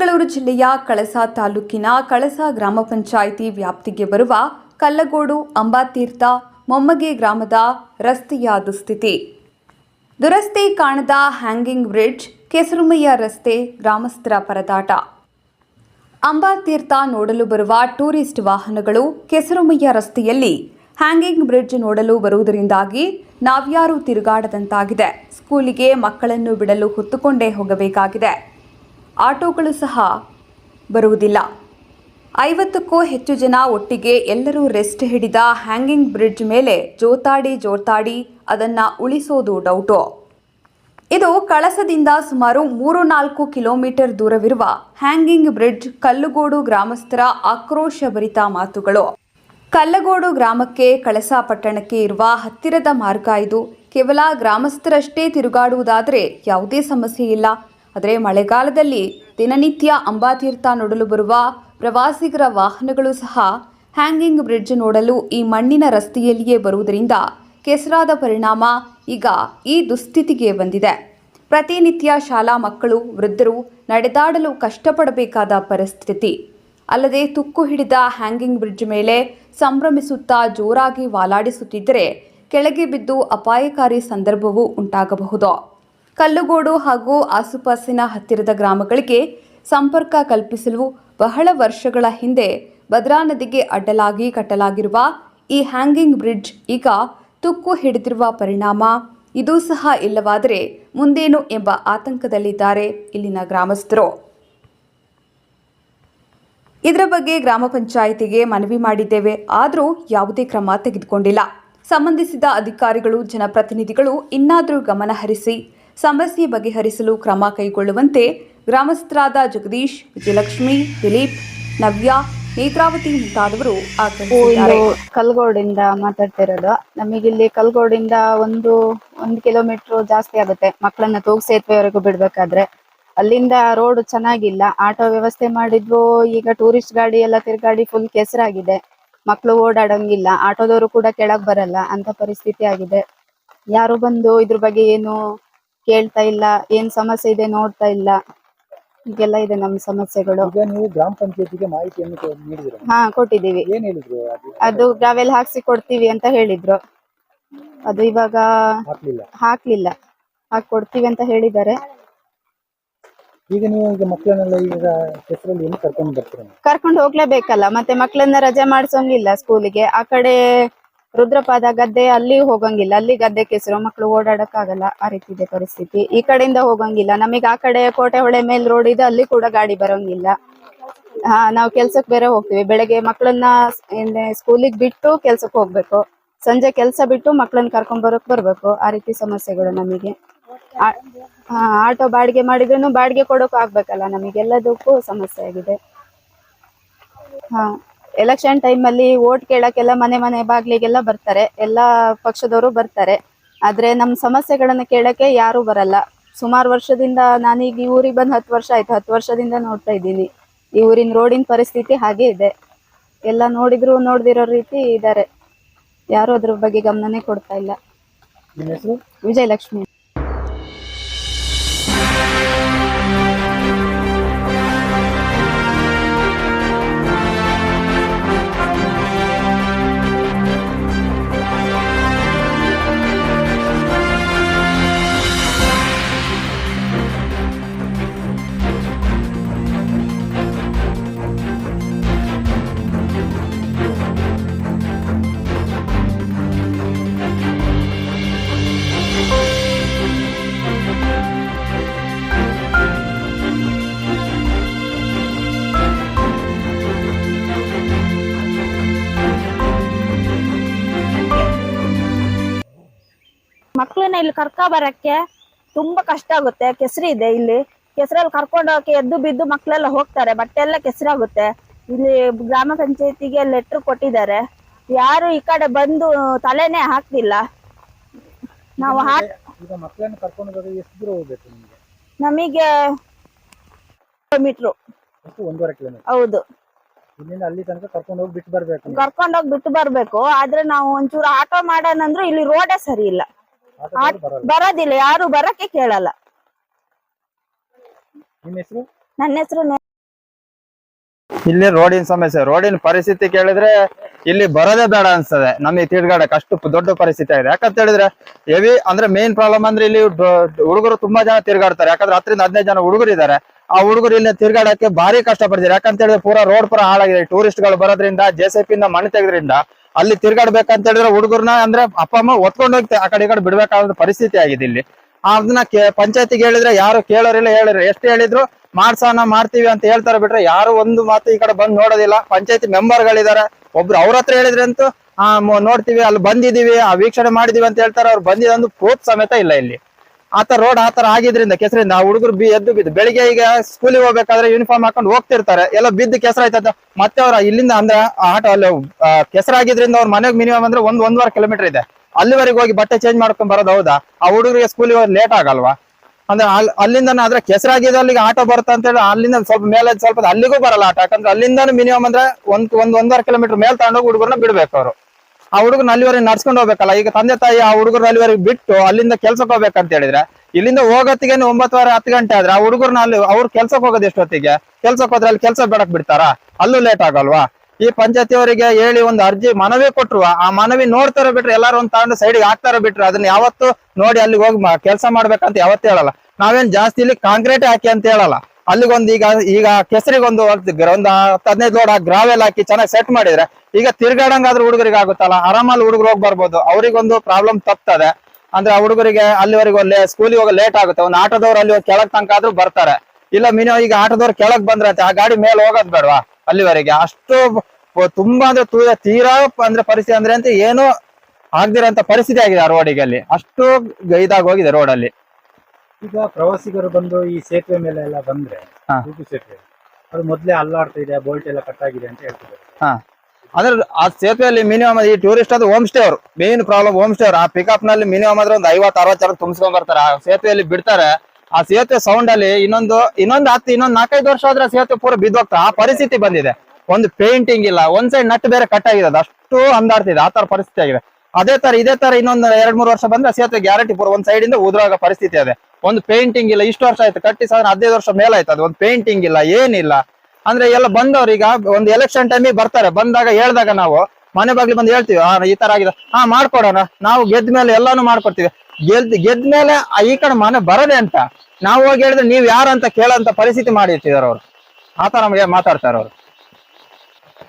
ಚಿಕ್ಕಮಗಳೂರು ಜಿಲ್ಲೆಯ ಕಳಸ ತಾಲೂಕಿನ ಕಳಸ ಗ್ರಾಮ ಪಂಚಾಯಿತಿ ವ್ಯಾಪ್ತಿಗೆ ಬರುವ ಕಲ್ಲಗೋಡು ಅಂಬಾತೀರ್ಥ ಮೊಮ್ಮಗೆ ಗ್ರಾಮದ ರಸ್ತೆಯ ದುಸ್ಥಿತಿ. ದುರಸ್ತಿ ಕಾಣದ ಹ್ಯಾಂಗಿಂಗ್ ಬ್ರಿಡ್ಜ್ ಕೆಸರುಮಯ್ಯ ರಸ್ತೆ ಗ್ರಾಮಸ್ಥರ ಪರದಾಟ. ಅಂಬಾತೀರ್ಥ ನೋಡಲು ಬರುವ ಟೂರಿಸ್ಟ್ ವಾಹನಗಳು ಕೆಸರುಮಯ್ಯ ರಸ್ತೆಯಲ್ಲಿ ಹ್ಯಾಂಗಿಂಗ್ ಬ್ರಿಡ್ಜ್ ನೋಡಲು ಬರುವುದರಿಂದಾಗಿ ನಾವ್ಯಾರೂ ತಿರುಗಾಡದಂತಾಗಿದೆ. ಸ್ಕೂಲಿಗೆ ಮಕ್ಕಳನ್ನು ಬಿಡಲು ಹೊತ್ತುಕೊಂಡೇ ಹೋಗಬೇಕಾಗಿದೆ. ಆಟೋಗಳು ಸಹ ಬರುವುದಿಲ್ಲ. ಐವತ್ತಕ್ಕೂ ಹೆಚ್ಚು ಜನ ಒಟ್ಟಿಗೆ ಎಲ್ಲರೂ ರೆಸ್ಟ್ ಹಿಡಿದ ಹ್ಯಾಂಗಿಂಗ್ ಬ್ರಿಡ್ಜ್ ಮೇಲೆ ಜೋತಾಡಿ ಜೋತಾಡಿ ಅದನ್ನು ಉಳಿಸೋದು ಡೌಟು. ಇದು ಕಳಸದಿಂದ ಸುಮಾರು ಮೂರು ನಾಲ್ಕು ಕಿಲೋಮೀಟರ್ ದೂರವಿರುವ ಹ್ಯಾಂಗಿಂಗ್ ಬ್ರಿಡ್ಜ್ ಕಲ್ಲುಗೋಡು ಗ್ರಾಮಸ್ಥರ ಆಕ್ರೋಶಭರಿತ ಮಾತುಗಳು. ಕಲ್ಲಗೋಡು ಗ್ರಾಮಕ್ಕೆ ಕಳಸ ಪಟ್ಟಣಕ್ಕೆ ಇರುವ ಹತ್ತಿರದ ಮಾರ್ಗ ಇದು. ಕೇವಲ ಗ್ರಾಮಸ್ಥರಷ್ಟೇ ತಿರುಗಾಡುವುದಾದರೆ ಯಾವುದೇ ಸಮಸ್ಯೆ ಇಲ್ಲ. ಆದರೆ ಮಳೆಗಾಲದಲ್ಲಿ ದಿನನಿತ್ಯ ಅಂಬಾತೀರ್ಥ ನೋಡಲು ಬರುವ ಪ್ರವಾಸಿಗರ ವಾಹನಗಳು ಸಹ ಹ್ಯಾಂಗಿಂಗ್ ಬ್ರಿಡ್ಜ್ ನೋಡಲು ಈ ಮಣ್ಣಿನ ರಸ್ತೆಯಲ್ಲಿಯೇ ಬರುವುದರಿಂದ ಕೆಸರಾದ ಪರಿಣಾಮ ಈಗ ಈ ದುಸ್ಥಿತಿಗೆ ಬಂದಿದೆ. ಪ್ರತಿನಿತ್ಯ ಶಾಲಾ ಮಕ್ಕಳು, ವೃದ್ಧರು ನಡೆದಾಡಲು ಕಷ್ಟಪಡಬೇಕಾದ ಪರಿಸ್ಥಿತಿ. ಅಲ್ಲದೆ ತುಕ್ಕು ಹಿಡಿದ ಹ್ಯಾಂಗಿಂಗ್ ಬ್ರಿಡ್ಜ್ ಮೇಲೆ ಸಂಭ್ರಮಿಸುತ್ತಾ ಜೋರಾಗಿ ವಾಲಾಡಿಸುತ್ತಿದ್ದರೆ ಕೆಳಗೆ ಬಿದ್ದು ಅಪಾಯಕಾರಿ ಸಂದರ್ಭವೂ ಉಂಟಾಗಬಹುದು. ಕಲ್ಲುಗೋಡು ಹಾಗೂ ಆಸುಪಾಸಿನ ಹತ್ತಿರದ ಗ್ರಾಮಗಳಿಗೆ ಸಂಪರ್ಕ ಕಲ್ಪಿಸಲು ಬಹಳ ವರ್ಷಗಳ ಹಿಂದೆ ಭದ್ರಾ ನದಿಗೆ ಅಡ್ಡಲಾಗಿ ಕಟ್ಟಲಾಗಿರುವ ಈ ಹ್ಯಾಂಗಿಂಗ್ ಬ್ರಿಡ್ಜ್ ಈಗ ತುಕ್ಕು ಹಿಡಿದಿರುವ ಪರಿಣಾಮ. ಇದೂ ಸಹ ಇಲ್ಲವಾದರೆ ಮುಂದೇನು ಎಂಬ ಆತಂಕದಲ್ಲಿದ್ದಾರೆ ಇಲ್ಲಿನ ಗ್ರಾಮಸ್ಥರು. ಇದರ ಬಗ್ಗೆ ಗ್ರಾಮ ಪಂಚಾಯಿತಿಗೆ ಮನವಿ ಮಾಡಿದ್ದೇವೆ, ಆದರೂ ಯಾವುದೇ ಕ್ರಮ ತೆಗೆದುಕೊಂಡಿಲ್ಲ. ಸಂಬಂಧಿಸಿದ ಅಧಿಕಾರಿಗಳು, ಜನಪ್ರತಿನಿಧಿಗಳು ಇನ್ನಾದರೂ ಗಮನ ಹರಿಸಿ ಸಮಸ್ಯೆ ಬಗೆಹರಿಸಲು ಕ್ರಮ ಕೈಗೊಳ್ಳುವಂತೆ ಗ್ರಾಮಸ್ಥರಾದ ಜಗದೀಶ್, ವಿಜಯಲಕ್ಷ್ಮಿ, ದಿಲೀಪ್, ನವ್ಯ, ನೇತ್ರಾವತಿ ಮುಂತಾದವರು ಆಗ್ರಹಿಸಿದ್ದಾರೆ. ಕಲ್ಗೋಡಿಂದ ಮಾತಾಡ್ತಿರೋದು. ನಮಗಿಲ್ಲಿ ಕಲ್ಗೋಡಿಂದ ಒಂದು ಒಂದು ಕಿಲೋಮೀಟರ್ ಜಾಸ್ತಿ ಆಗುತ್ತೆ. ಮಕ್ಕಳನ್ನ ತೋಗ್ ಸೇತುವೆವರೆಗೂ ಬಿಡ್ಬೇಕಾದ್ರೆ. ಅಲ್ಲಿಂದ ರೋಡ್ ಚೆನ್ನಾಗಿಲ್ಲ. ಆಟೋ ವ್ಯವಸ್ಥೆ ಮಾಡಿದ್ವು, ಈಗ ಟೂರಿಸ್ಟ್ ಗಾಡಿ ಎಲ್ಲ ತಿರ್ಗಾಡಿ ಫುಲ್ ಕೆಸರಾಗಿದೆ. ಮಕ್ಕಳು ಓಡಾಡಂಗಿಲ್ಲ. ಆಟೋದವರು ಕೂಡ ಕೆಳಗ್ ಬರಲ್ಲ. ಅಂತ ಪರಿಸ್ಥಿತಿ ಆಗಿದೆ. ಯಾರು ಬಂದು ಇದ್ರ ಬಗ್ಗೆ ಏನು ಕೇಳ್ತಾ ಇಲ್ಲ ಏನ್ ಸಮಸ್ಯೆ ಇದೆ ನೋಡ್ತಾ ಇಲ್ಲ. ಹೀಗೆಲ್ಲ ಇದೆ ನಮ್ಮ ಸಮಸ್ಯೆಗಳು. ಈಗ ನೀವು ಗ್ರಾಮ ಪಂಚಾಯತಿಗೆ ಮಾಹಿತಿಯನ್ನು ಕೊ- ನೀಡಿದಿರ ಹಾ ಕೊಟ್ಟಿದೀವಿ ಏನ್ ಹೇಳಿದ್ರು ಅದು? ಅದು ಗ್ರಾವೆಲ್ ಹಾಕ್ಸಿ ಕೊಡ್ತೀವಿ ಅಂತ ಹೇಳಿದ್ರು. ಅದು ಇವಾಗ ಹಾಕ್ಲಿಲ್ಲ. ಹಾಕ್ಲಿಲ್ಲ. ಹಾಕ್ ಕೊಡ್ತೀವಿ ಅಂತ ಹೇಳಿದ್ದಾರೆ. ಈಗ ನೀವು ಈಗ ಮಕ್ಕಳನ್ನೆಲ್ಲ ಈಗ ಹೆಸರಲ್ಲಿ ಏನು ಕರ್ಕೊಂಡು ಬರ್ತೀರ? ಕರ್ಕೊಂಡು ಹೋಗ್ಲೇಬೇಕಲ್ಲ ಮತ್ತೆ ಮಕ್ಕಳನ್ನ ರಜೆ ಮಾಡ್ಸೋಂಗಿಲ್ಲ ಸ್ಕೂಲಿಗೆ ಆ ಕಡೆ ರುದ್ರಪಾದ ಗದ್ದೆ ಅಲ್ಲಿ ಹೋಗಂಗಿಲ್ಲ. ಅಲ್ಲಿ ಗದ್ದೆ ಕೆಸರು ಮಕ್ಕಳು ಓಡಾಡಕ್ಕಾಗಲ್ಲ ಆ ರೀತಿ ಇದೆ ಪರಿಸ್ಥಿತಿ. ಈ ಕಡೆಯಿಂದ ಹೋಗಂಗಿಲ್ಲ. ನಮಗೆ ಆ ಕಡೆ ಕೋಟೆ ಹೊಳೆ ಮೇಲ್ ರೋಡ್ ಇದೆ, ಅಲ್ಲಿ ಕೂಡ ಗಾಡಿ ಬರೋಂಗಿಲ್ಲ. ಹಾ, ನಾವು ಕೆಲ್ಸಕ್ ಬೇರೆ ಹೋಗ್ತಿವಿ. ಬೆಳಗ್ಗೆ ಮಕ್ಕಳನ್ನ ಸ್ಕೂಲಿಗೆ ಬಿಟ್ಟು ಕೆಲ್ಸಕ್ಕೆ ಹೋಗ್ಬೇಕು. ಸಂಜೆ ಕೆಲಸ ಬಿಟ್ಟು ಮಕ್ಕಳನ್ನ ಕರ್ಕೊಂಡ್ ಬರೋಕ್ ಬರ್ಬೇಕು. ಆ ರೀತಿ ಸಮಸ್ಯೆಗಳು ನಮಗೆ. ಆಟೋ ಬಾಡಿಗೆ ಮಾಡಿದ್ರು ಬಾಡಿಗೆ ಕೊಡೋಕು ಆಗ್ಬೇಕಲ್ಲ. ನಮಗೆಲ್ಲದಕ್ಕೂ ಸಮಸ್ಯೆ ಆಗಿದೆ. ಹಾ. ಎಲೆಕ್ಷನ್ ಟೈಮ್ ಅಲ್ಲಿ ವೋಟ್ ಕೇಳಕ್ಕೆಲ್ಲ ಮನೆ ಮನೆ ಬಾಗ್ಲಿಗೆಲ್ಲ ಬರ್ತಾರೆ. ಎಲ್ಲ ಪಕ್ಷದವರು ಬರ್ತಾರೆ. ಆದ್ರೆ ನಮ್ ಸಮಸ್ಯೆಗಳನ್ನ ಕೇಳಕ್ಕೆ ಯಾರು ಬರಲ್ಲ. ಸುಮಾರು ವರ್ಷದಿಂದ ನಾನೀಗ ಈ ಊರಿಗೆ ಬಂದ್ ಹತ್ತು ವರ್ಷ ಆಯ್ತು. ಹತ್ತು ವರ್ಷದಿಂದ ನೋಡ್ತಾ ಇದ್ದೀನಿ. ಈ ಊರಿನ ರೋಡಿನ ಪರಿಸ್ಥಿತಿ ಹಾಗೆ ಇದೆ. ಎಲ್ಲ ನೋಡಿದ್ರು ನೋಡ್ದಿರೋ ರೀತಿ ಇದ್ದಾರೆ ಯಾರು ಅದ್ರ ಬಗ್ಗೆ ಗಮನನೇ ಕೊಡ್ತಾ ಇಲ್ಲ. ನಿಮ್ಮ ವಿಜಯಲಕ್ಷ್ಮಿ. ಮಕ್ಳನ್ನ ಇಲ್ಲಿ ಕರ್ಕೊ ಬರಕ್ಕೆ ತುಂಬಾ ಕಷ್ಟ ಆಗುತ್ತೆ. ಕೆಸರಿ ಇದೆ ಇಲ್ಲಿ. ಕೆಸರಲ್ಲಿ ಕರ್ಕೊಂಡು ಹೋಗಕ್ಕೆ ಎದ್ದು ಬಿದ್ದು ಮಕ್ಕಳೆಲ್ಲ ಹೋಗ್ತಾರೆ. ಬಟ್ಟೆ ಎಲ್ಲ ಕೆಸರಾಗುತ್ತೆ. ಇಲ್ಲಿ ಗ್ರಾಮ ಪಂಚಾಯತಿಗೆ ಲೆಟರ್ ಕೊಟ್ಟಿದ್ದಾರೆ. ಯಾರು ಈ ಕಡೆ ಬಂದು ತಲೆನೇ ಹಾಕ್ತಿಲ್ಲ. ನಾವು ಹಾಕ್ ನಿಮಗೆ? ಕಿಲೋಮೀಟ್ರು ಹೌದು. ಕರ್ಕೊಂಡು ಹೋಗಿ ಬಿಟ್ಟು ಬರ್ಬೇಕು ನೀವು. ಕರ್ಕೊಂಡೋಗಿ ಬಿಟ್ಟು ಬರ್ಬೇಕು. ಆದ್ರೆ ನಾವು ಒಂಚೂರು ಆಟೋ ಮಾಡೋಣ ಇಲ್ಲಿ ರೋಡೇ ಸರಿ ಇಲ್ಲ. ಬರೋದಿಲ್ಲ ಯಾರು ಬರಕ್ಕೆ ಕೇಳಲ್ಲ. ನನ್ನ ಹೆಸರು ಇಲ್ಲಿ ರೋಡಿನ ಸಮಸ್ಯೆ ರೋಡಿನ ಪರಿಸ್ಥಿತಿ ಕೇಳಿದ್ರೆ ಇಲ್ಲಿ ಬರೋದೇ ಬೇಡ ಅನ್ಸ್ತದೆ. ನಮಗೆ ತಿರ್ಗಾಡಕ್ ಅಷ್ಟು ದೊಡ್ಡ ಪರಿಸ್ಥಿತಿ ಆಗಿದೆ. ಯಾಕಂತ ಹೇಳಿದ್ರೆ ಹೆವಿ ಅಂದ್ರೆ ಮೇನ್ ಪ್ರಾಬ್ಲಮ್ ಅಂದ್ರೆ ಇಲ್ಲಿ ಹುಡುಗರು ತುಂಬಾ ಜನ ತಿರ್ಗಾಡ್ತಾರೆ. ಯಾಕಂದ್ರೆ ಹತ್ತರಿಂದ ಹದಿನೈದು ಜನ ಹುಡುಗರು ಇದ್ದಾರೆ ಆ ಹುಡುಗರು ಇಲ್ಲಿ ತಿರ್ಗಾಡಕ್ಕೆ ಭಾರಿ ಕಷ್ಟ ಪಡ್ತಾರೆ ಯಾಕಂತ ಹೇಳಿದ್ರೆ ಪೂರಾ ರೋಡ್ ಪೂರ ಹಾಳಾಗಿದೆ. ಟೂರಿಸ್ಟ್ಗಳು ಬರೋದ್ರಿಂದ ಜೆ ಸಿ ಇಂದ ಮಣ್ಣು ತೆಗೆದ್ರಿಂದ ಅಲ್ಲಿ ತಿರ್ಗಾಡ್ಬೇಕಂತ ಹೇಳಿದ್ರೆ ಹುಡುಗರ್ನ ಅಂದ್ರೆ ಅಪ್ಪ, ಅಮ್ಮ ಒತ್ಕೊಂಡು ಹೋಗ್ತೆ, ಆ ಕಡೆ ಈ ಕಡೆ ಬಿಡ್ಬೇಕಾದ ಪರಿಸ್ಥಿತಿ ಆಗಿದೆ ಇಲ್ಲಿ. ಅದನ್ನ ಪಂಚಾಯತಿಗೆ ಹೇಳಿದ್ರೆ ಯಾರು ಕೇಳೋರಿಲ್ಲ ಹೇಳಿದ್ರೆ ಎಷ್ಟು ಹೇಳಿದ್ರು? ಮಾಡ್ಸೋಣ ಮಾಡ್ತೀವಿ ಅಂತ ಹೇಳ್ತಾರೆ ಬಿಟ್ರೆ ಯಾರು ಒಂದು ಮಾತು ಈ ಕಡೆ ಬಂದು ನೋಡೋದಿಲ್ಲ. ಪಂಚಾಯತಿ ಮೆಂಬರ್ ಗಳಿದಾರೆ ಒಬ್ರು ಅವ್ರ ಹತ್ರ ಹೇಳಿದ್ರೆ ಅಂತೂ ನೋಡ್ತೀವಿ, ಅಲ್ಲಿ ಬಂದಿದೀವಿ ಆ, ವೀಕ್ಷಣೆ ಮಾಡಿದೀವಿ ಅಂತ ಹೇಳ್ತಾರೆ. ಅವ್ರು ಬಂದಿದ್ದು ಪ್ರೂಫ್ ಸಮೇತ ಇಲ್ಲ ಇಲ್ಲಿ. ಆತರ ರೋಡ್ ಆತರ ಆಗಿದ್ರಿಂದ ಕೆಸರಿಂದ ಆ ಹುಡುಗರು ಬಿ ಎದ್ದು ಬಿದ್ದು ಬೆಳಿಗ್ಗೆ ಈಗ ಸ್ಕೂಲಿಗೆ ಹೋಗ್ಬೇಕಾದ್ರೆ ಯೂನಿಫಾರ್ಮ್ ಹಾಕೊಂಡು ಹೋಗ್ತಿರ್ತಾರೆ. ಎಲ್ಲ ಬಿದ್ದು ಕೆಸರಾಯ್ತದ ಮತ್ತೆ ಅವ್ರ ಇಲ್ಲಿಂದ ಅಂದ್ರೆ ಆಟೋ ಅಲ್ಲಿ ಕೆಸರಾಗಿದ್ರಿಂದ ಅವ್ರ ಮನೆಗೆ ಮಿನಿಮಮ್ ಅಂದ್ರೆ ಒಂದ್, ಒಂದೂವರೆ ಕಿಲೋಮೀಟರ್ ಇದೆ. ಅಲ್ಲಿವರೆಗೆ ಹೋಗಿ ಬಟ್ಟೆ ಚೇಂಜ್ ಮಾಡ್ಕೊಂಡ್ ಬರೋದು ಹೌದಾ? ಆ ಹುಡುಗರಿಗೆ ಸ್ಕೂಲಿಗೆ ಹೋಗಿ ಲೇಟ್ ಆಗಲ್ವಾ? ಅಂದ್ರೆ ಅಲ್- ಅಲ್ಲಿಂದ ಆದ್ರೆ ಕೆಸರಾಗಿದೆ ಅಲ್ಲಿಗೆ ಆಟೋ ಬರುತ್ತೆ ಅಂತ ಹೇಳಿ ಅಲ್ಲಿಂದ ಸ್ವಲ್ಪ ಮೇಲೆ ಸ್ವಲ್ಪ ಅಲ್ಲಿಗೂ ಬರಲ್ಲ ಆಟೋ. ಯಾಕಂದ್ರೆ ಅಲ್ಲಿಂದ ಮಿನಿಮಮ್ ಅಂದ್ರೆ ಒಂದ್ ಒಂದ್, ಒಂದೂವರೆ ಕಿಲೋಮೀಟರ್ ಮೇಲೆ ತಗೊಂಡೋಗಿ ಹುಡುಗರನ್ನ ಬಿಡ್ಬೇಕು ಅವರು. ಆ ಹುಡುಗರು ಅಲ್ಲಿವರೆಗೆ ನಡ್ಸ್ಕೊಂಡು ಹೋಗ್ಬೇಕಲ್ಲ. ಈಗ ತಂದೆ ತಾಯಿ ಆ ಹುಡುಗರು ಅಲ್ಲಿವರೆಗೆ ಬಿಟ್ಟು ಅಲ್ಲಿಂದ ಕೆಲ್ಸಕ್ಕೆ ಹೋಗ್ಬೇಕಂತ ಹೇಳಿದ್ರೆ, ಇಲ್ಲಿಂದ ಹೋಗೋತ್ತಿಗೆ ಒಂಬತ್ತುವರೆ ಹತ್ತು ಗಂಟೆ ಆದ್ರೆ ಆ ಹುಡುಗರು ಅಲ್ಲಿ ಅವ್ರು ಕೆಲ್ಸಕ್ಕೆ ಹೋಗೋದು ಎಷ್ಟೊತ್ತಿಗೆ? ಕೆಲ್ಸಕ್ಕೆ ಹೋದ್ರೆ ಅಲ್ಲಿ ಕೆಲಸ ಬೇಡಕ್ ಬಿಡ್ತಾರಾ? ಅಲ್ಲೂ ಲೇಟ್ ಆಗಲ್ವಾ? ಈ ಪಂಚಾಯತಿ ಅವರಿಗೆ ಹೇಳಿ ಒಂದು ಅರ್ಜಿ ಮನವಿ ಕೊಟ್ರು. ಆ ಮನವಿ ನೋಡ್ತಾರ ಬಿಟ್ರೆ ಎಲ್ಲಾರು ಒಂದ್ ತಗೊಂಡು ಸೈಡ್ಗೆ ಹಾಕ್ತಾರ ಬಿಟ್ರೆ ಅದನ್ನ ಯಾವತ್ತು ನೋಡಿ ಅಲ್ಲಿಗೆ ಹೋಗಿ ಕೆಲಸ ಮಾಡ್ಬೇಕಂತ ಯಾವತ್ತೂ ಹೇಳಲ್ಲ. ನಾವೇನ್ ಜಾಸ್ತಿ ಇಲ್ಲಿ ಕಾಂಕ್ರೀಟ್ ಹಾಕಿ ಅಂತ ಹೇಳಲ್ಲ. ಅಲ್ಲಿಗೊಂದು ಈಗ ಈಗ ಕೆಸರಿಗೊಂದು ಒಂದು ಹದಿನೈದು ಲೋಡ್ ಗ್ರಾವೆಲ್ ಹಾಕಿ ಚೆನ್ನಾಗಿ ಸೆಟ್ ಮಾಡಿದ್ರೆ ಈಗ ತಿರ್ಗಾಡಂಗಾದ್ರೂ ಹುಡುಗರಿಗೆ ಆಗುತ್ತಲ್ಲ, ಆರಾಮಲ್ಲಿ ಹುಡುಗರು ಹೋಗಿ ಬರ್ಬೋದು. ಅವರಿಗೊಂದು ಪ್ರಾಬ್ಲಮ್ ತಪ್ತದೆ. ಅಂದ್ರೆ ಆ ಹುಡುಗರಿಗೆ ಅಲ್ಲಿವರೆಗೆ ಸ್ಕೂಲಿಗೆ ಹೋಗಿ ಲೇಟ್ ಆಗುತ್ತೆ. ಒಂದು ಆಟೋದವ್ರು ಅಲ್ಲಿ ಕೆಳಗ್ ತನಕ ಆದ್ರೂ ಬರ್ತಾರೆ. ಇಲ್ಲ ಮಿನಿಮಮ್ ಈಗ ಆಟೋದವ್ರು ಕೆಳಗ್ ಬಂದ್ರಂತೆ ಆ ಗಾಡಿ ಮೇಲೆ ಹೋಗೋದ್ ಬೇಡವಾ ಅಲ್ಲಿವರೆಗೆ? ಅಷ್ಟು ತುಂಬಾ ಅಂದ್ರೆ ತೀರಾ ಅಂದ್ರೆ ಪರಿಸ್ಥಿತಿ ಅಂದ್ರೆ ಅಂತ ಏನು ಆಗ್ದಿರೋಂತ ಪರಿಸ್ಥಿತಿ ಆಗಿದೆ ಆ ರೋಡಿಗೆ ಅಲ್ಲಿ. ಅಷ್ಟು ಇದಾಗಿ ಹೋಗಿದೆ ರೋಡ್ ಅಲ್ಲಿ. ಈಗ ಪ್ರವಾಸಿಗರು ಬಂದು ಈ ಸೇತುವೆ ಮೇಲೆ ಎಲ್ಲ ಬಂದ್ರೆ ಹಾ. ಸೇತುವೆ ಅದು ಮೊದ್ಲೇ ಅಲ್ಲಾಡ್ತಾ ಇದೆ ಬೋಲ್ಟ್ ಎಲ್ಲ ಕಟ್ ಆಗಿದೆ ಅಂತ ಹೇಳ್ತಿದ್ದಾರೆ. ಹಾ. ಅಂದ್ರೆ ಆ ಸೇತುವೆಯಲ್ಲಿ ಮಿನಿಮಮ್ ಈ ಟೂರಿಸ್ಟ್ ಅದು ಹೋಮ್ ಸ್ಟೇ ಅವರು. ಮೇನ್ ಪ್ರಾಬ್ಲಮ್ ಹೋಮ್ ಸ್ಟೇ ಅವರು. ಆ ಪಿಕಪ್ನಲ್ಲಿ ಮಿನಿಮಮ್ ಆದ್ರೆ ಒಂದು ಐವತ್ತು ಅರವತ್ತು ಜನ ತುಂಬಿಸ್ಕೊಂಡ್ ಬರ್ತಾರೆ. ಆ ಸೇತುವೆಯಲ್ಲಿ ಬಿಡ್ತಾರೆ. ಆ ಸೇತುವೆ ಸೌಂಡ್ ಅಲ್ಲಿ ಇನ್ನೊಂದು ಇನ್ನೊಂದು ಹತ್ತು ಇನ್ನೊಂದು ನಾಲ್ಕೈದು ವರ್ಷ ಆದ್ರೆ ಆ ಸೇತುವೆ ಪೂರ ಬಿದ್ದೋಗ್ತಾ ಆ ಪರಿಸ್ಥಿತಿ ಬಂದಿದೆ. ಒಂದು ಪೇಂಟಿಂಗ್ ಇಲ್ಲ ಒಂದ್ ಸೈಡ್ ನಟ್ ಬೇರೆ ಕಟ್ ಆಗಿದೆ ಅದು. ಅಷ್ಟು ಅಂದಾಡ್ತಿದೆ. ಆ ತರ ಪರಿಸ್ಥಿತಿ ಆಗಿದೆ. ಅದೇ ತರ, ಇದೇ ತರ ಇನ್ನೊಂದು ಎರಡ್ ಮೂರು ವರ್ಷ ಬಂದ್ರೆ ಆ ಸೇತುವೆ ಗ್ಯಾರಂಟಿ ಪೂರ್ ಒಂದ್ ಸೈಡ್ ಇಂದ ಉದ್ರಾಗ ಪರಿಸ್ಥಿತಿ ಅದೇ. ಒಂದು ಪೇಂಟಿಂಗ್ ಇಲ್ಲ, ಇಷ್ಟು ವರ್ಷ ಆಯ್ತು, ಕಟ್ಟಿ ಸಾಧಾರಣ ಹದಿನೈದು ವರ್ಷ ಮೇಲೆ ಆಯ್ತು ಅದು. ಒಂದು ಪೇಂಟಿಂಗ್ ಇಲ್ಲ, ಏನಿಲ್ಲ. ಅಂದ್ರೆ ಎಲ್ಲ ಬಂದವ್ರು ಈಗ ಒಂದು ಎಲೆಕ್ಷನ್ ಟೈಮಿಗೆ ಬರ್ತಾರೆ. ಬಂದಾಗ ಹೇಳ್ದಾಗ ನಾವು, ಮನೆ ಬಾಗ್ಲಿ ಬಂದು ಹೇಳ್ತೀವಿ ಹಾ ಈ ತರ ಆಗಿದೆ. ಹಾ, ಮಾಡ್ಕೊಡೋಣ. ನಾವು ಗೆದ್ದ ಮೇಲೆ ಎಲ್ಲಾನು ಮಾಡ್ಕೊಡ್ತೀವಿ. ಗೆದ್ ಗೆದ್ದ ಮೇಲೆ ಈ ಕಡೆ ಮನೆ ಬರದೆ ಅಂತ. ನಾವು ಹೋಗಿ ಹೇಳಿದ್ರೆ, ನೀವ್ ಯಾರು ಅಂತ ಕೇಳೋಂತ ಪರಿಸ್ಥಿತಿ ಮಾಡಿರ್ತಿದಾರ ಅವ್ರು. ಆತರ ನಮಗೆ ಮಾತಾಡ್ತಾರೆ ಅವ್ರು.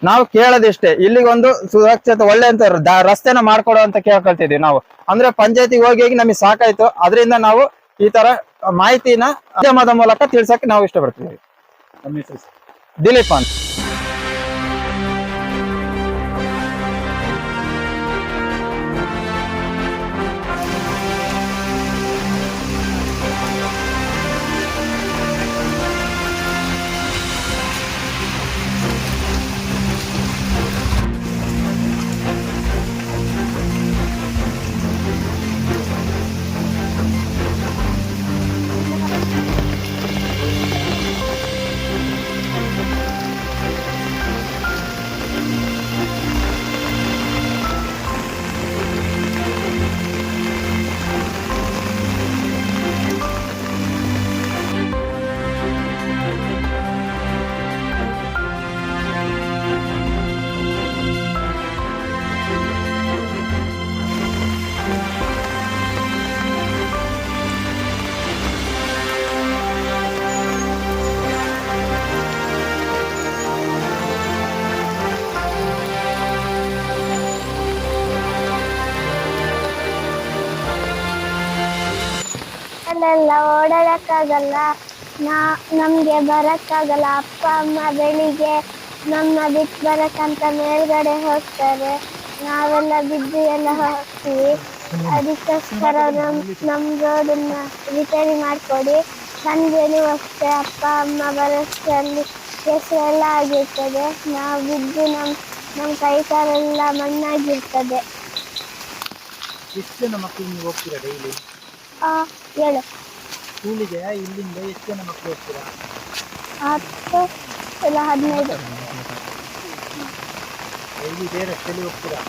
ನಾವು ಕೇಳೋದಿಷ್ಟೇ. ಇಲ್ಲಿಗೊಂದು ಸುರಕ್ಷತೆ ಒಳ್ಳೆ ಅಂತ ರಸ್ತೆನ ಮಾಡ್ಕೊಡೋ ಅಂತ ಕೇಳ್ಕೊಳ್ತಿದೀವಿ ನಾವು. ಅಂದ್ರೆ ಪಂಚಾಯತಿಗೆ ಹೋಗಿ ಹೋಗಿ ನಮಗೆ ಸಾಕಾಯ್ತು. ಅದರಿಂದ ನಾವು ಈ ತರ ಮಾಹಿತಿನ ಮಾಧ್ಯಮದ ಮೂಲಕ ತಿಳ್ಸಕ್ಕೆ ನಾವು ಇಷ್ಟಪಡ್ತೀವಿ ದಿಲೀಪ್ ಅಂತ. ಅಲ್ಲೆಲ್ಲ ಓಡಾಡಕ್ಕಾಗಲ್ಲ. ನಾ, ನಮಗೆ ಬರಕ್ಕಾಗಲ್ಲ. ಅಪ್ಪ, ಅಮ್ಮ ಬೆಳಿಗ್ಗೆ ನಮ್ಮ ಬಿಟ್ಟು ಬರಕ್ಕಂತ ಮೇಲ್ಗಡೆ ಹೋಗ್ತಾರೆ. ನಾವೆಲ್ಲ ಬಿದ್ದು ಎಲ್ಲ ಹೋಗ್ತೀವಿ. ಅದಕ್ಕೋಸ್ಕರ ನಮ್ ನಮ್ಮ ರೋಡನ್ನ ರಿಪೇರಿ ಮಾಡಿಕೊಡಿ. ಸಂಜೆನೂ ಅಷ್ಟೇ ಅಪ್ಪ, ಅಮ್ಮ ಬರೋಷ್ಟರಲ್ಲಿ ಕೆಸರೆಲ್ಲ ಆಗಿರ್ತದೆ. ನಾವು ಬಿದ್ದು ನಮ್ಮ ನಮ್ಮ ಕೈ ಕಾಲೆಲ್ಲ ಮಣ್ಣಾಗಿರ್ತದೆ. ಎಷ್ಟು ಜನ ಮಕ್ಕಳು ನೀವು ಹೋಗ್ತೀರಾ ಡೈಲಿ ಆ, ಹೇಳು. ಸ್ಕೂಲಿಗೆ ಇಲ್ಲಿಂದ ಎಷ್ಟು ಜನ ಮಕ್ಕಳು ಹೋಗ್ತೀರಾ ಹತ್ತು ಇಲ್ಲ ಹದಿನೈದು. ಇಲ್ಲಿ ಬೇರೆ ರಸ್ತೆಯಲ್ಲಿ ಹೋಗ್ತೀರಾ?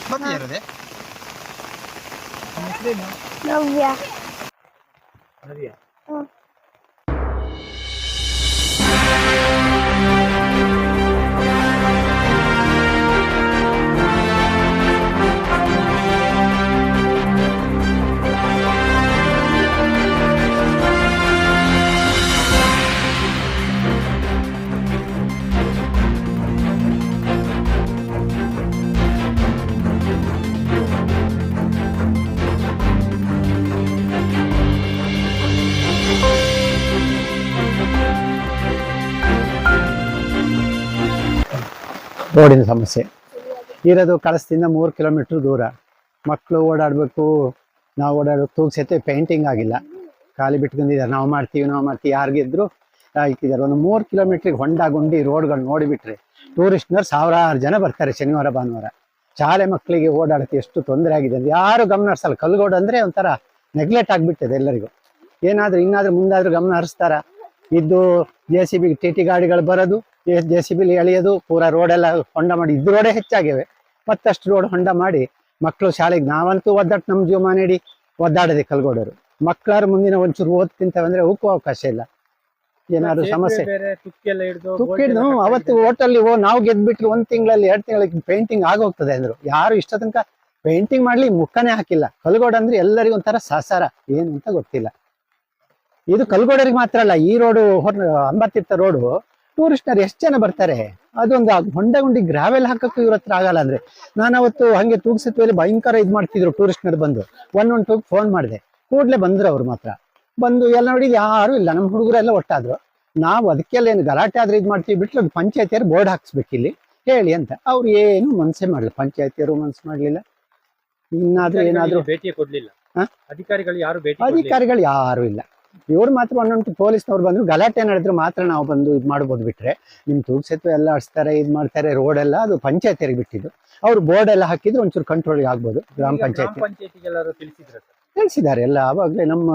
ನಿಮ್ಮ ಹೆಸರೇನು? ನವ್ಯ. ಹ್ಮ್. ರೋಡಿನ ಸಮಸ್ಯೆ. ಇರೋದು ಕಳಸದಿಂದ ಮೂರು ಕಿಲೋಮೀಟ್ರ್ ದೂರ. ಮಕ್ಕಳು ಓಡಾಡಬೇಕು, ನಾವು ಓಡಾಡಬೇಕು, ತೂಗ್ಸೈತೆ, ಪೇಂಟಿಂಗ್ ಆಗಿಲ್ಲ. ಖಾಲಿ ಬಿಟ್ಕೊಂಡಿದ್ದಾರೆ. ನಾವು ಮಾಡ್ತೀವಿ ನಾವು ಮಾಡ್ತೀವಿ. ಯಾರಿಗಿದ್ರು ಇಟ್ಟಿದ್ದಾರೆ ಒಂದು ಮೂರು ಕಿಲೋಮೀಟ್ರಿಗೆ ಹೊಂಡ ಗುಂಡಿ ರೋಡ್ಗಳು ನೋಡಿಬಿಟ್ರೆ ಟೂರಿಸ್ಟ್ನವ್ರು ಸಾವಿರಾರು ಜನ ಬರ್ತಾರೆ ಶನಿವಾರ, ಭಾನುವಾರ. ಶಾಲೆ ಮಕ್ಕಳಿಗೆ ಓಡಾಡಕ್ಕೆ ಎಷ್ಟು ತೊಂದರೆ ಆಗಿದೆ ಅಂದರೆ ಯಾರು ಗಮನ ಹರಿಸಲ್ಲ ಕಲ್ಗೋಡು ಅಂದರೆ ಒಂಥರ ನೆಗ್ಲೆಕ್ಟ್ ಆಗಿಬಿಟ್ಟಿದೆ ಎಲ್ಲರಿಗೂ. ಏನಾದರೂ, ಇನ್ನಾದರೂ ಮುಂದಾದರೂ ಗಮನ ಹರಿಸ್ತಾರ? ಇದ್ದು J C B T T ಗಾಡಿಗಳು ಬರೋದು ಜೆ ಸಿ ಬಿಲಿ ಎಳೆಯೋದು ಪೂರಾ ರೋಡೆಲ್ಲ ಹೊಂಡ ಮಾಡಿ ಇದು ರೋಡೇ ಹೆಚ್ಚಾಗಿವೆ. ಮತ್ತಷ್ಟು ರೋಡ್ ಹೊಂಡ ಮಾಡಿ ಮಕ್ಕಳು ಶಾಲೆಗೆ ನಾವಂತೂ ಒದ್ದಾಟ ನಮ್ಮ ಜೀವಮಾನ ನೀಡಿ ಒದ್ದಾಡದೆ ಕಲ್ಗೋಡೋರು ಮಕ್ಕಳಾರು ಮುಂದಿನ ಒಂಚೂರು ಓದ್ತಿಂತವಂದ್ರೆ ಅವಕ್ಕೂ ಅವಕಾಶ ಇಲ್ಲ. ಏನಾದ್ರು ಸಮಸ್ಯೆ ಹಿಡಿದು ಅವತ್ತು ಹೋಟೆಲ್ ಓ ನಾವು ಗೆದ್ಬಿಟ್ರು ಒಂದ್ ತಿಂಗಳಲ್ಲಿ ಎರಡು ತಿಂಗಳಿಗೆ ಪೇಂಟಿಂಗ್ ಆಗೋಗ್ತದೆ ಅಂದ್ರು. ಯಾರು ಇಷ್ಟ ತನಕ ಪೇಂಟಿಂಗ್ ಮಾಡ್ಲಿ ಮುಖನೇ ಹಾಕಿಲ್ಲ. ಕಲ್ಗೋಡ ಅಂದ್ರೆ ಎಲ್ಲರಿಗೂ ಒಂಥರ ಸಾಸಾರ. ಏನು ಅಂತ ಗೊತ್ತಿಲ್ಲ. ಇದು ಕಲ್ಗೋಡರಿಗೆ ಮಾತ್ರ ಅಲ್ಲ ಈ ರೋಡು ಅಂಬತ್ತಿತ್ತ ರೋಡು ಟೂರಿಸ್ಟರ್ ಎಷ್ಟು ಜನ ಬರ್ತಾರೆ? ಅದೊಂದು ಹೊಂಡ ಗುಂಡಿ ಗ್ರಾವೆಲ್ ಹಾಕಕ್ಕೂ ಇವ್ರ ಹತ್ರ ಆಗಲ್ಲ ಅಂದ್ರೆ ನಾನು ಅವತ್ತು ಹಂಗೆ ಮೇಲೆ ಭಯಂಕರ ಇದ್ ಮಾಡ್ತಿದ್ರು ಟೂರಿಸ್ಟ್ನರ್ ಬಂದು. ಒನ್ ಒನ್ ಟೂ ಫೋನ್ ಮಾಡಿದೆ. ಕೂಡಲೇ ಬಂದ್ರು ಅವ್ರು ಮಾತ್ರ. ಬಂದು ಎಲ್ಲ ನೋಡಿದ್ ಯಾರು ಇಲ್ಲ. ನಮ್ಮ ಹುಡುಗರೆಲ್ಲ ಒಟ್ಟಾದ್ರು. ನಾವು ಅದಕ್ಕೆಲ್ಲ ಏನು ಗಲಾಟೆ ಆದ್ರೆ ಇದು ಮಾಡ್ತೀವಿ. ಬಿಟ್ಟು ಪಂಚಾಯತಿಯರು ಬೋರ್ಡ್ ಹಾಕ್ಸ್ಬೇಕು ಇಲ್ಲಿ. ಹೇಳಿ ಅಂತ. ಅವ್ರು ಏನು ಮನಸ್ಸೇ ಮಾಡಲಿಲ್ಲ. ಪಂಚಾಯತಿಯರು ಮನ್ಸು ಮಾಡ್ಲಿಲ್ಲ. ಇನ್ನಾದ್ರೂ ಏನಾದ್ರೂ ಭೇಟಿ ಕೊಡ್ಲಿಲ್ಲ? ಅಧಿಕಾರಿಗಳು ಯಾರು ಅಧಿಕಾರಿಗಳು ಯಾರು ಇಲ್ಲ. ಇವ್ರು ಮಾತ್ರ ಒಂದೊಂದು ಪೊಲೀಸ್ನವ್ರು ಬಂದ್ರು ಗಲಾಟೆ ನಡೆದ್ರು ಮಾತ್ರ ನಾವು ಬಂದು ಇದು ಮಾಡ್ಬೋದು ಬಿಟ್ರೆ. ನಿಮ್ ತೂಗ್ಸೆತ್ತು ಎಲ್ಲ ಆಡಿಸ್ತಾರೆ ಇದು ಮಾಡ್ತಾರೆ ರೋಡ್ ಎಲ್ಲ ಅದು ಪಂಚಾಯತಿಯರಿಗೆ ಬಿಟ್ಟಿದ್ದು. ಅವ್ರು ಬೋರ್ಡ್ ಎಲ್ಲ ಹಾಕಿದ್ರೆ ಒಂಚೂರು ಕಂಟ್ರೋಲ್ ಆಗ್ಬೋದು ಗ್ರಾಮ ಪಂಚಾಯತಿ. ತಿಳಿಸಿದ್ದಾರೆ ಎಲ್ಲ ಅವಾಗಲೇ ನಮ್ಮ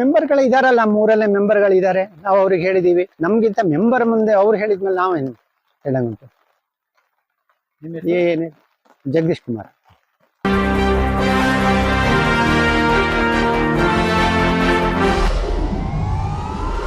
ಮೆಂಬರ್ಗಳು ಇದಾರಲ್ಲ ಮೂರಲ್ಲೇ ಮೆಂಬರ್ಗಳು ಇದ್ದಾರೆ ನಾವು ಅವ್ರಿಗೆ ಹೇಳಿದೀವಿ. ನಮ್ಗಿಂತ ಮೆಂಬರ್ ಮುಂದೆ ಅವ್ರು ಹೇಳಿದ್ಮೇಲೆ ನಾವೇನು ಹೇಳಂಗಂತ? ಏನೇ? ಜಗದೀಶ್ ಕುಮಾರ್.